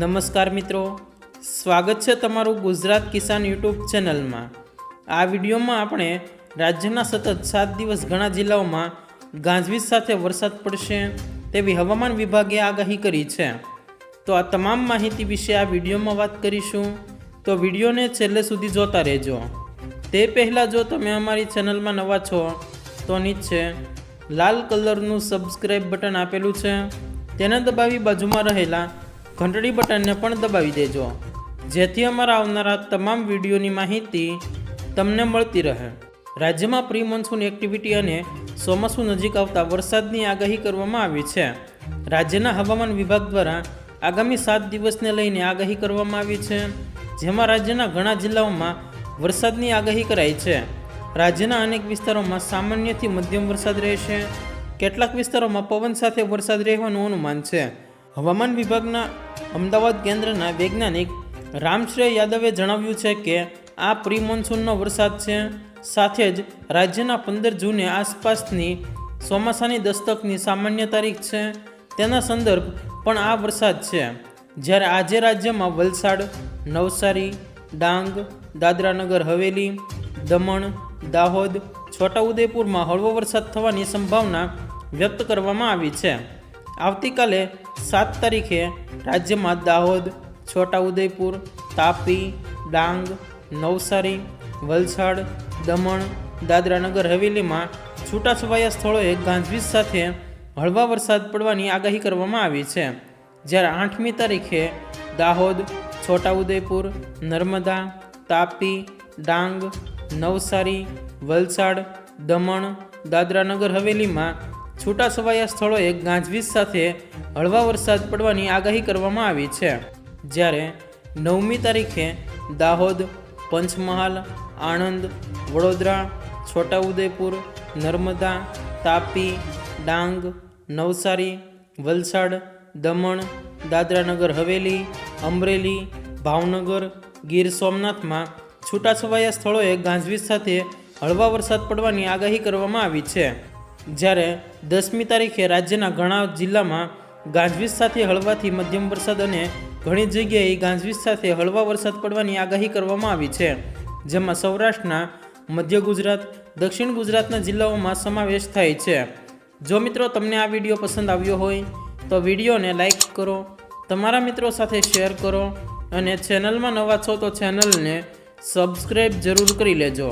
નમસ્કાર મિત્રો. સ્વાગત છે તમારું ગુજરાત કિસાન યુટ્યુબ ચેનલમાં. આ વિડીયોમાં આપણે રાજ્યના સતત સાત દિવસ ઘણા જિલ્લાઓમાં ગાજવીજ સાથે વરસાદ પડશે તેવી હવામાન વિભાગે આગાહી કરી છે. તો આ તમામ માહિતી વિશે આ વિડીયોમાં વાત કરીશું. તો વિડીયોને છેલ્લે સુધી જોતા રહેજો. તે પહેલાં જો તમે અમારી ચેનલમાં નવા છો, તો નીચે લાલ કલરનું સબસ્ક્રાઈબ બટન આપેલું છે. તેને દબાવી બાજુમાં રહેલા ઘંટડી બટનને પણ દબાવી દેજો. જેથી અમારા આવનારા તમામ વિડીયોની માહિતી તમને મળતી રહે. રાજ્યમાં પ્રી મોન્સૂન એક્ટિવિટી અને ચોમાસું નજીક આવતા વરસાદની આગાહી કરવામાં આવી છે. રાજ્યના હવામાન વિભાગ દ્વારા આગામી સાત દિવસને લઈને આગાહી કરવામાં આવી છે. જેમાં રાજ્યના ઘણા જિલ્લાઓમાં વરસાદની આગાહી કરાઈ છે. રાજ્યના અનેક વિસ્તારોમાં સામાન્યથી મધ્યમ વરસાદ રહેશે. કેટલાક વિસ્તારોમાં પવન સાથે વરસાદ રહેવાનું અનુમાન છે. હવામાન વિભાગના અમદાવાદ કેન્દ્રના વૈજ્ઞાનિક રામશ્રેય યાદવે જણાવ્યું છે કે, આ પ્રી મોન્સૂનનો વરસાદ છે. સાથે જ રાજ્યના પંદર જૂને આસપાસની ચોમાસાની દસ્તકની સામાન્ય તારીખ છે. તેના સંદર્ભ પણ આ વરસાદ છે. જ્યારે આજે રાજ્યમાં વલસાડ, નવસારી, ડાંગ, દાદરાનગર, હવેલી, દમણ, દાહોદ, છોટાઉદેપુરમાં હળવો વરસાદ થવાની સંભાવના વ્યક્ત કરવામાં આવી છે. આવતીકાલે સાત તારીખે રાજ્યમાં દાહોદ, છોટાઉદેપુર, તાપી, ડાંગ, નવસારી, વલસાડ, દમણ, દાદરાનગર, હવેલીમાં છૂટાછવાયા સ્થળોએ ગાંજવીજ સાથે હળવા વરસાદ પડવાની આગાહી કરવામાં આવી છે. જ્યારે આઠમી તારીખે દાહોદ, છોટાઉદેપુર, નર્મદા, તાપી, ડાંગ, નવસારી, વલસાડ, દમણ, દાદરાનગર, હવેલીમાં છૂટાછવાયા સ્થળોએ ગાંજવીજ સાથે હળવા વરસાદ પડવાની આગાહી કરવામાં આવી છે. જ્યારે નવમી તારીખે દાહોદ, પંચમહાલ, આણંદ, વડોદરા, છોટાઉદેપુર, નર્મદા, તાપી, ડાંગ, નવસારી, વલસાડ, દમણ, દાદરાનગર, હવેલી, અમરેલી, ભાવનગર, ગીર સોમનાથમાં છૂટાછવાયા સ્થળોએ ગાંજવીજ સાથે હળવા વરસાદ પડવાની આગાહી કરવામાં આવી છે. જ્યારે દસમી તારીખે રાજ્યના ઘણા જિલ્લામાં ગાજવીજ સાથે હળવાથી મધ્યમ વરસાદ અને ઘણી જગ્યાએ ગાજવીજ સાથે હળવા વરસાદ પડવાની આગાહી કરવામાં આવી છે, જેમાં સૌરાષ્ટ્રના મધ્ય ગુજરાત, દક્ષિણ ગુજરાતના જિલ્લાઓમાં સમાવેશ થાય છે. જો મિત્રો તમને આ વીડિયો પસંદ આવ્યો હોય, તો વિડીયોને લાઇક કરો, તમારા મિત્રો સાથે શેર કરો અને ચેનલમાં નવા છો તો ચેનલને સબસ્ક્રાઈબ જરૂર કરી લેજો.